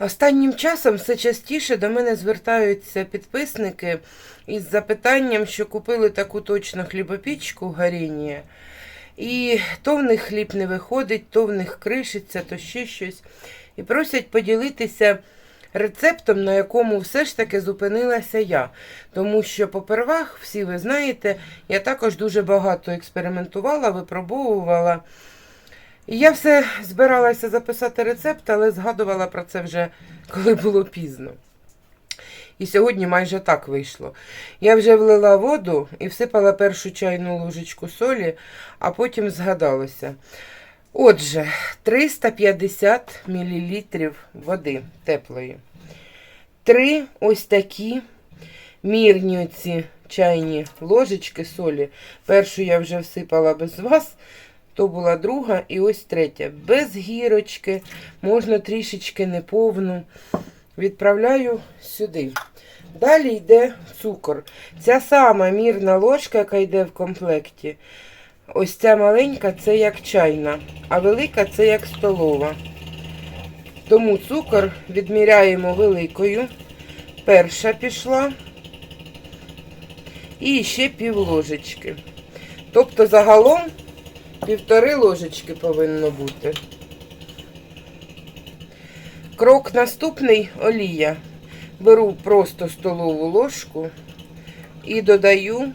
Останнім часом все частіше до мене звертаються підписники із запитанням, що купили таку точно хлібопічку Гарінія. І то в них хліб не виходить, то в них кришиться, то ще щось. І просять поділитися рецептом, на якому все ж таки зупинилася я. Тому що, попервах, всі ви знаєте, я також дуже багато експериментувала, випробовувала. Я все збиралася записати рецепт, але згадувала про це вже коли було пізно. І сьогодні майже так вийшло. Я вже влила воду і всипала першу чайну ложечку солі, а потім згадалося. Отже, 350 мл води теплої. Три ось такі мірні оці чайні ложечки солі. Першу я вже всипала без вас. То була друга і ось третя. Без гірочки, можна трішечки неповну. Відправляю сюди. Далі йде цукор. Ця сама мірна ложка, яка йде в комплекті. Ось ця маленька це як чайна, а велика це як столова. Тому цукор відміряємо великою. Перша пішла. І ще пів ложечки. Тобто загалом півтори ложечки повинно бути. Крок наступний олія. Беру просто столову ложку і додаю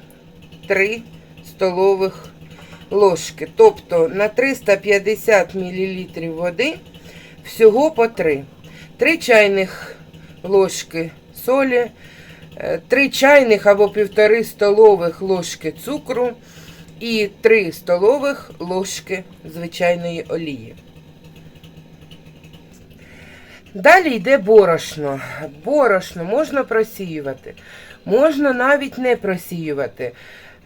3 столових ложки. Тобто на 350 мл води всього по 3. 3 чайних ложки солі, 3 чайних або півтори столових ложки цукру і 3 столових ложки звичайної олії. Далі йде борошно. Борошно можна просіювати, можна навіть не просіювати.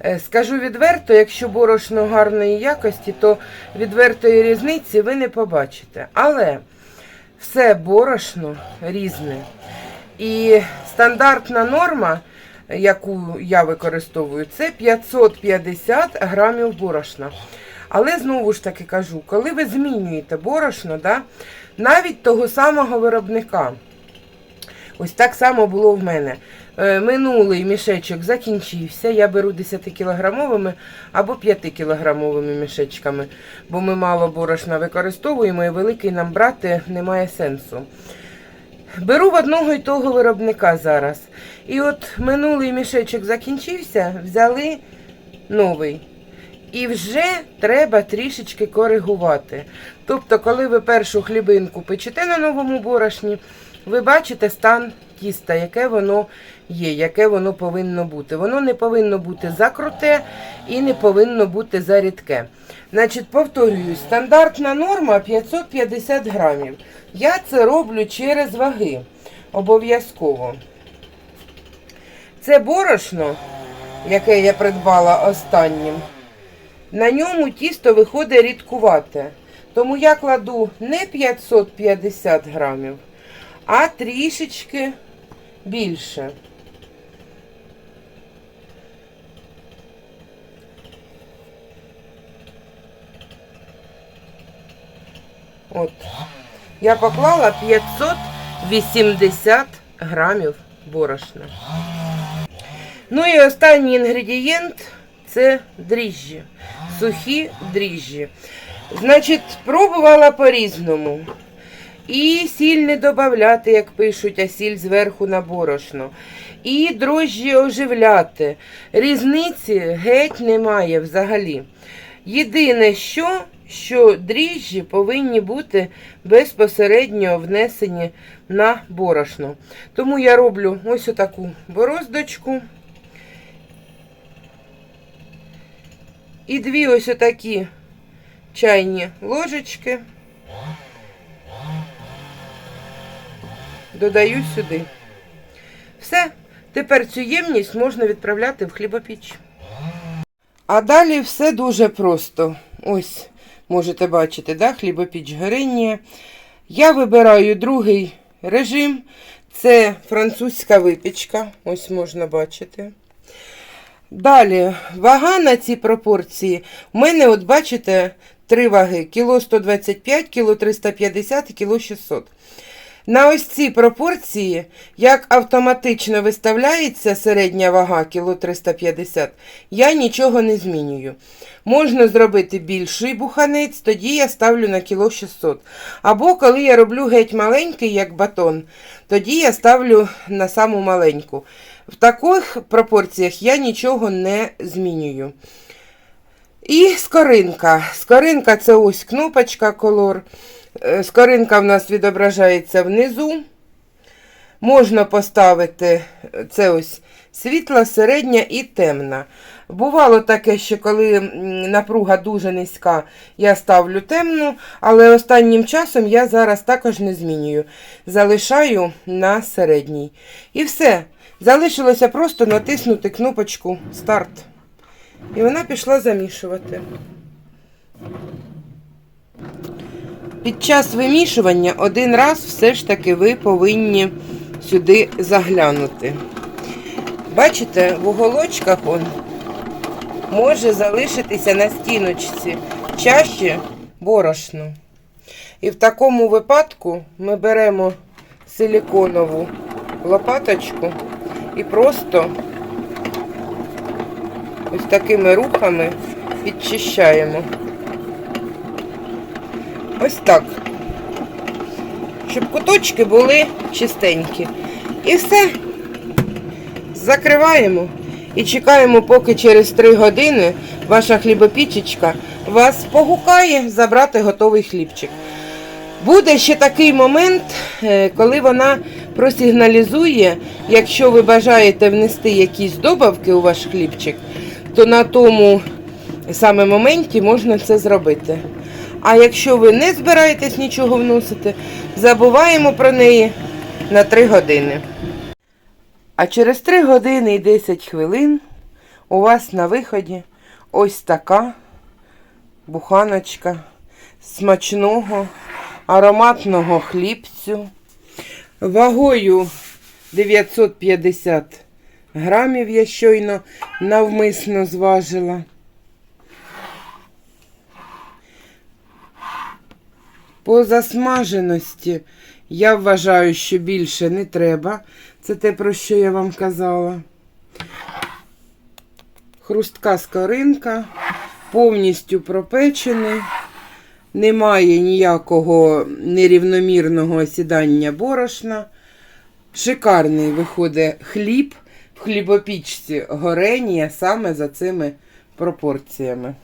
Е, Скажу відверто, якщо борошно гарної якості, то відвертої різниці ви не побачите. Але все борошно різне. І стандартна норма, яку я використовую, це 550 грамів борошна. Але знову ж таки кажу, коли ви змінюєте борошно, да, навіть того самого виробника, ось так само було в мене. Е, Минулий мішечок закінчився. Я беру 10-кілограмовими або 5-кілограмовими мішечками, бо ми мало борошна використовуємо і великий нам брати немає сенсу. Беру в одного і того виробника зараз. І от минулий мішечок закінчився, взяли новий. І вже треба трішечки коригувати. Тобто, коли ви першу хлібинку печете на новому борошні, ви бачите стан тіста, яке воно є, яке воно повинно бути. Воно не повинно бути закруте і не повинно бути зарідке. Значить, повторюю, стандартна норма 550 грамів. Я це роблю через ваги. Обов'язково. Це борошно, яке я придбала останнім. На ньому тісто виходить рідкувате. Тому я кладу не 550 грамів, а трішечки більше. От. Я поклала 580 грамів борошна. Ну і останній інгредієнт це дріжджі. Сухі дріжджі. Значить, пробувала по-різному. І сіль не додавати, як пишуть, а сіль зверху на борошно. І дрожжі оживляти. Різниці геть немає взагалі. Єдине, що, що дріжджі повинні бути безпосередньо внесені на борошно. Тому я роблю ось отаку бороздочку. І дві ось отакі чайні ложечки. Додаю сюди. Все. Тепер цю ємність можна відправляти в хлібопіч. А далі все дуже просто. Ось, можете бачити, да, хлібопіч горіння. Я вибираю другий режим. Це французька випічка. Ось можна бачити. Далі, вага на ці пропорції. У мене, от бачите, три ваги: кіло 125, кіло 350 і кіло 600. На ось ці пропорції, як автоматично виставляється середня вага кіло 350, я нічого не змінюю. Можна зробити більший буханець, тоді я ставлю на кіло 600. Або коли я роблю геть маленький, як батон, тоді я ставлю на саму маленьку. В таких пропорціях я нічого не змінюю. І скоринка. Скоринка це ось кнопочка колор. Е, Скоринка в нас відображається внизу. Можна поставити е, це ось світла, середня і темна. Бувало таке, що коли напруга дуже низька, я ставлю темну, але останнім часом я зараз також не змінюю. Залишаю на середній. І все. Залишилося просто натиснути кнопочку старт. І вона пішла замішувати. Під час вимішування один раз все ж таки ви повинні сюди заглянути. Бачите, в уголочках он може залишитися на стіночці чаще борошно. І в такому випадку ми беремо силіконову лопаточку і просто ось такими рухами підчищаємо. Ось так. Щоб куточки були чистенькі. І все. Закриваємо і чекаємо, поки через 3 години ваша хлібопічечка вас погукає забрати готовий хлібчик. Буде ще такий момент, е, коли вона просигналізує, якщо ви бажаєте внести якісь добавки у ваш хлібчик, то на тому саме моменті можна це зробити. А якщо ви не збираєтесь нічого вносити, забуваємо про неї на 3 години. А через 3 години і 10 хвилин у вас на виході ось така буханочка смачного ароматного хлібцю вагою 950 грамів я щойно навмисно зважила. По засмаженості я вважаю, що більше не треба. Це те, про що я вам казала. Хрустка скоринка, повністю пропечений. Немає ніякого нерівномірного осідання борошна. Шикарний виходить хліб в хлібопічці горенія саме за цими пропорціями.